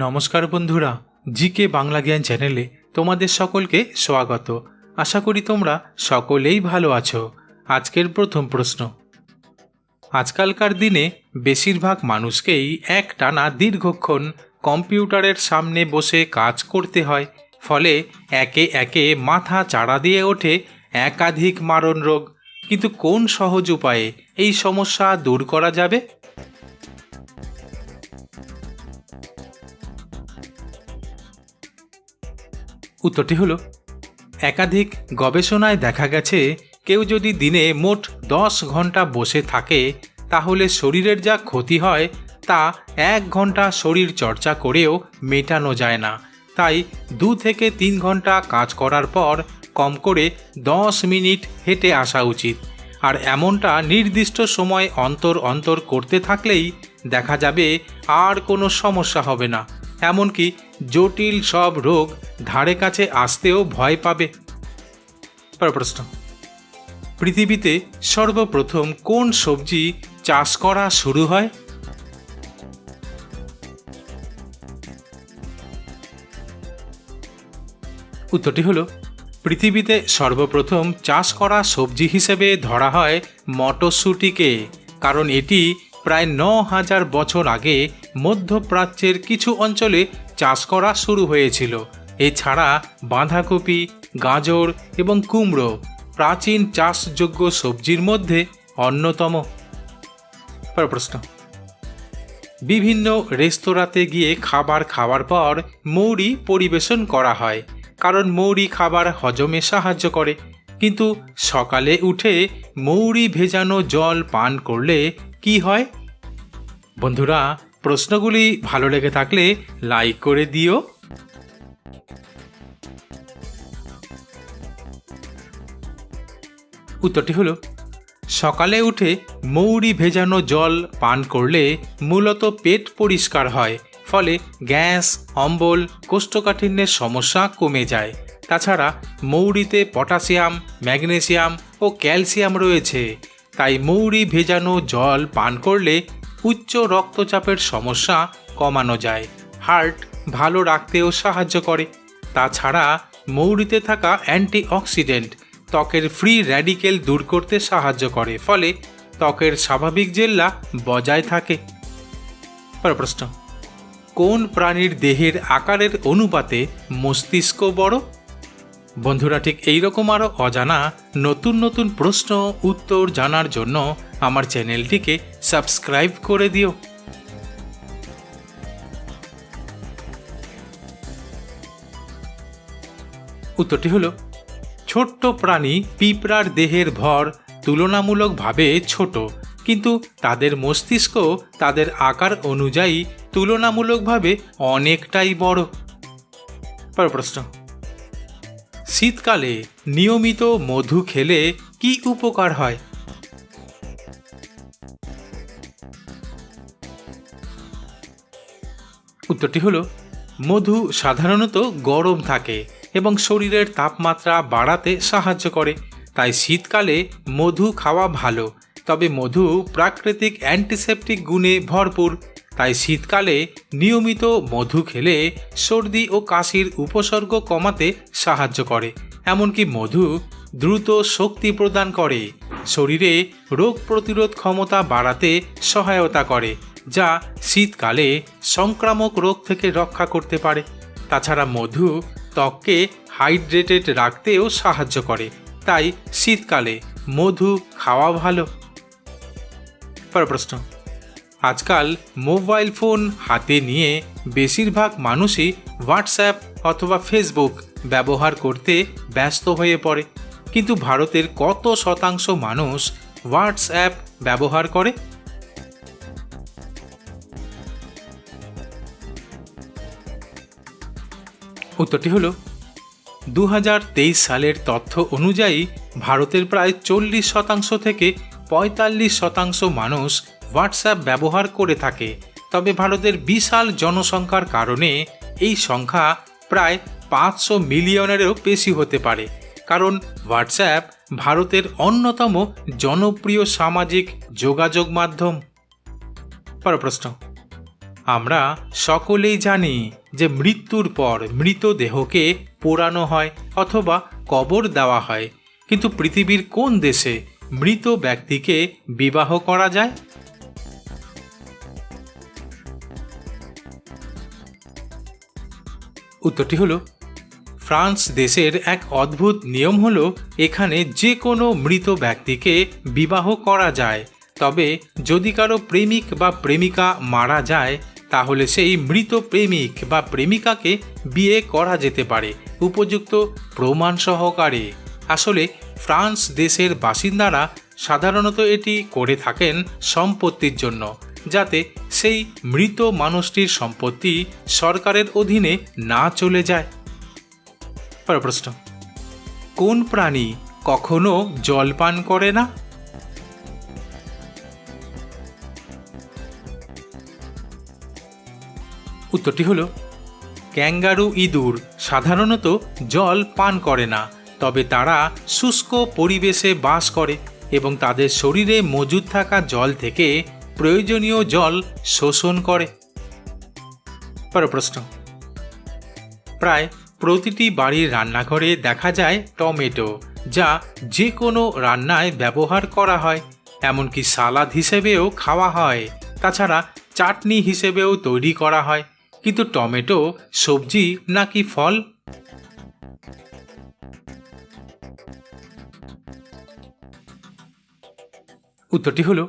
নমস্কার বন্ধুরা, জিকে বাংলা জ্ঞান চ্যানেলে তোমাদের সকলকে স্বাগত। আশা করি তোমরা সকলেই ভালো আছো। আজকের প্রথম প্রশ্ন। আজকালকার দিনে বেশিরভাগ মানুষকেই এক টানা দীর্ঘক্ষণ কম্পিউটারের সামনে বসে কাজ করতে হয়, ফলে একে একে মাথা চাড়া দিয়ে ওঠে একাধিক মারণ রোগ কিন্তু কোন সহজ উপায়ে এই সমস্যা দূর করা যাবে? উত্তরটি হলো, একাধিক গবেষণায় দেখা গেছে, কেউ যদি দিনে মোট দশ ঘণ্টা বসে থাকে, তাহলে শরীরের যা ক্ষতি হয়, তা এক ঘণ্টা শরীর চর্চা করেও মেটানো যায় না। তাই দু থেকে তিন ঘণ্টা কাজ করার পর কম করে দশ মিনিট হেঁটে আসা উচিত। আর এমনটা নির্দিষ্ট সময় অন্তর অন্তর করতে থাকলেই দেখা যাবে আর কোনো সমস্যা হবে না। এমনকি জটিল সব রোগ ধারে কাছে আসতেও ভয় পাবে। প্রশ্ন। পৃথিবীতে সর্বপ্রথম কোন সবজি চাষ করা শুরু হয়? উত্তরটি হলো, পৃথিবীতে সর্বপ্রথম চাষ করা সবজি হিসেবে ধরা হয় মটরশুঁটিকে, কারণ এটি প্রায় ন হাজার বছর আগে মধ্যপ্রাচ্যের কিছু অঞ্চলে চাষ করা শুরু হয়েছিল। এছাড়া বাঁধাকপি, গাজর এবং কুমড়ো প্রাচীন চাষযোগ্য সবজির মধ্যে অন্যতম। প্রশ্ন। বিভিন্ন রেস্তোরাঁতে গিয়ে খাবার খাওয়ার পর মৌরি পরিবেশন করা হয়, কারণ মৌরি খাবার হজমে সাহায্য করে। কিন্তু সকালে উঠে মৌরি ভেজানো জল পান করলে কি হয়? বন্ধুরা প্রশ্নগুলি ভালো লেগে থাকলে লাইক করে দিও। উত্তরটি হলো, সকালে উঠে মৌরি ভেজানো জল পান করলে মূলত পেট পরিষ্কার হয়, ফলে গ্যাস, অম্বল, কোষ্ঠকাঠিন্যের সমস্যা কমে যায়। তাছাড়া মৌরিতে পটাশিয়াম ম্যাগনেসিয়াম ও ক্যালসিয়াম রয়েছে। তাই মৌরি ভেজানো জল পান করলে উচ্চ রক্তচাপের সমস্যা কমানো যায়। হার্ট ভালো রাখতেও সাহায্য করে। তাছাড়া মৌরিতে থাকা অ্যান্টিঅক্সিডেন্ট ত্বকের ফ্রি র্যাডিকেল দূর করতে সাহায্য করে, ফলে ত্বকের স্বাভাবিক জেল্লা বজায় থাকে। প্রশ্ন। কোন প্রাণীর দেহের আকারের অনুপাতে মস্তিষ্ক বড়? বন্ধুরা, ঠিক এইরকম আরও অজানা নতুন নতুন প্রশ্ন, উত্তর জানার জন্য আমার চ্যানেলটিকে সাবস্ক্রাইব করে দিও। উত্তরটি হলো, ছোট্ট প্রাণী পিঁপড়ার দেহের ভর তুলনামূলকভাবে ছোট, কিন্তু তাদের মস্তিষ্ক তাদের আকার অনুযায়ী তুলনামূলকভাবে অনেকটাই বড়। পরের প্রশ্ন, শীতকালে নিয়মিত মধু খেলে কি উপকার হয়? উত্তরটি হলো, মধু সাধারণত গরম থাকে এবং শরীরের তাপমাত্রা বাড়াতে সাহায্য করে, তাই শীতকালে মধু খাওয়া ভালো, তবে মধু প্রাকৃতিক অ্যান্টিসেপটিক গুণে ভরপুর, তাই শীতকালে নিয়মিত মধু খেলে সর্দি ও কাশির উপসর্গ কমাতে সাহায্য করে, এমনকি মধু দ্রুত শক্তি প্রদান করে, শরীরে রোগ প্রতিরোধ ক্ষমতা বাড়াতে সহায়তা করে। যা শীতকালে সংক্রামক রোগ থেকে রক্ষা করতে পারে। তাছাড়া মধু ত্বককে হাইড্রেটেড রাখতেও সাহায্য করে। তাই শীতকালে মধু খাওয়া ভালো। পরের প্রশ্ন। আজকাল মোবাইল ফোন হাতে নিয়ে বেশিরভাগ মানুষই হোয়াটসঅ্যাপ অথবা ফেসবুক ব্যবহার করতে ব্যস্ত হয়ে পড়ে। কিন্তু ভারতের কত শতাংশ মানুষ হোয়াটসঅ্যাপ ব্যবহার করে? উত্তরটি হলো দু সালের তথ্য অনুযায়ী ভারতের প্রায় চল্লিশ শতাংশ থেকে পঁয়তাল্লিশ শতাংশ মানুষ হোয়াটসঅ্যাপ ব্যবহার করে থাকে। তবে ভারতের বিশাল জনসংখ্যার কারণে এই সংখ্যা প্রায় পাঁচশো মিলিয়নেরও বেশি হতে পারে। কারণ হোয়াটসঅ্যাপ ভারতের অন্যতম জনপ্রিয় সামাজিক যোগাযোগ মাধ্যম। পর প্রশ্ন। আমরা সকলেই জানি যে মৃত্যুর পর মৃতদেহকে পোড়ানো হয় অথবা কবর দেওয়া হয়। কিন্তু পৃথিবীর কোন দেশে মৃত ব্যক্তিকে বিবাহ করা যায়? উত্তরটি হলো, ফ্রান্স দেশের এক অদ্ভুত নিয়ম হলো, এখানে যে কোনো মৃত ব্যক্তিকে বিবাহ করা যায়। তবে যদি কারও প্রেমিক বা প্রেমিকা মারা যায় তাহলে সেই মৃত প্রেমিক বা প্রেমিকাকে বিয়ে করা যেতে পারে। উপযুক্ত প্রমাণ সহকারে। আসলে ফ্রান্স দেশের বাসিন্দারা সাধারণত এটি করে থাকেন সম্পত্তির জন্য, যাতে সেই মৃত মানুষটির সম্পত্তি সরকারের অধীনে না চলে যায়। প্রশ্ন, কোন প্রাণী কখনো জল পান করে না? উত্তরটি হলো, ক্যাঙ্গারু ইঁদুর সাধারণত জল পান করে না, তবে তারা শুষ্ক পরিবেশে বাস করে এবং তাদের শরীরে মজুদ থাকা জল থেকে প্রয়োজনীয় জল শোষণ করে। পরের প্রশ্ন। প্রায় প্রতিটি বাড়ির রান্নাঘরে দেখা যায় টমেটো, যা যে কোনো রান্নায় ব্যবহার করা হয়, এমনকি সালাদ হিসেবেও খাওয়া হয়। তাছাড়া চাটনি হিসেবেও তৈরি করা হয়। কিন্তু টমেটো, সবজি নাকি ফল? উত্তরটি হলো,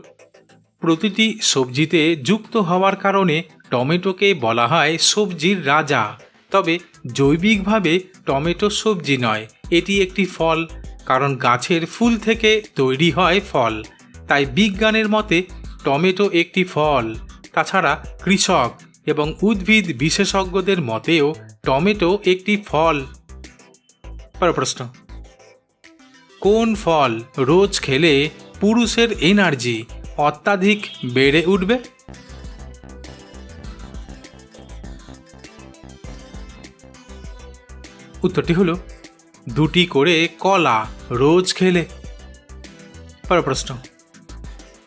প্রতিটি সবজিতে যুক্ত হওয়ার কারণে টমেটোকে বলা হয় সবজির রাজা। তবে জৈবিকভাবে টমেটো সবজি নয়, এটি একটি ফল, কারণ গাছের ফুল থেকে তৈরি হয় ফল। তাই বিজ্ঞানের মতে টমেটো একটি ফল, তাছাড়া কৃষক এবং উদ্ভিদ বিশেষজ্ঞদের মতেও টমেটো একটি ফল। প্রশ্ন। কোন ফল রোজ খেলে পুরুষের এনার্জি অত্যাধিক বেড়ে উঠবে? উত্তরটি হলো, দুটি করে কলা রোজ খেলে। প্রশ্ন।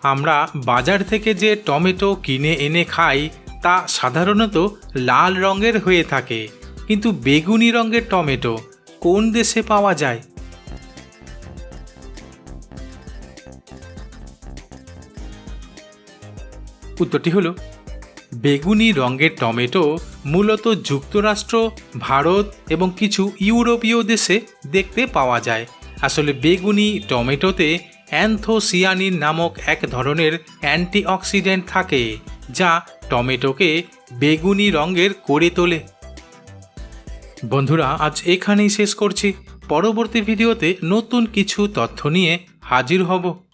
আমরা বাজার থেকে যে টমেটো কিনে এনে খাই তা সাধারণত লাল রঙের হয়ে থাকে। কিন্তু বেগুনি রঙের টমেটো কোন দেশে পাওয়া যায়? উত্তরটি হলো, বেগুনি রঙের টমেটো মূলত যুক্তরাষ্ট্র, ভারত এবং কিছু ইউরোপীয় দেশে দেখতে পাওয়া যায়। আসলে বেগুনি টমেটোতে অ্যান্থোসিয়ানিন নামক এক ধরনের অ্যান্টিঅক্সিডেন্ট থাকে। যা টমেটোকে বেগুনি রঙের করে তোলে। বন্ধুরা, আজ এখানেই শেষ করছি। পরবর্তী ভিডিওতে নতুন কিছু তথ্য নিয়ে হাজির হব।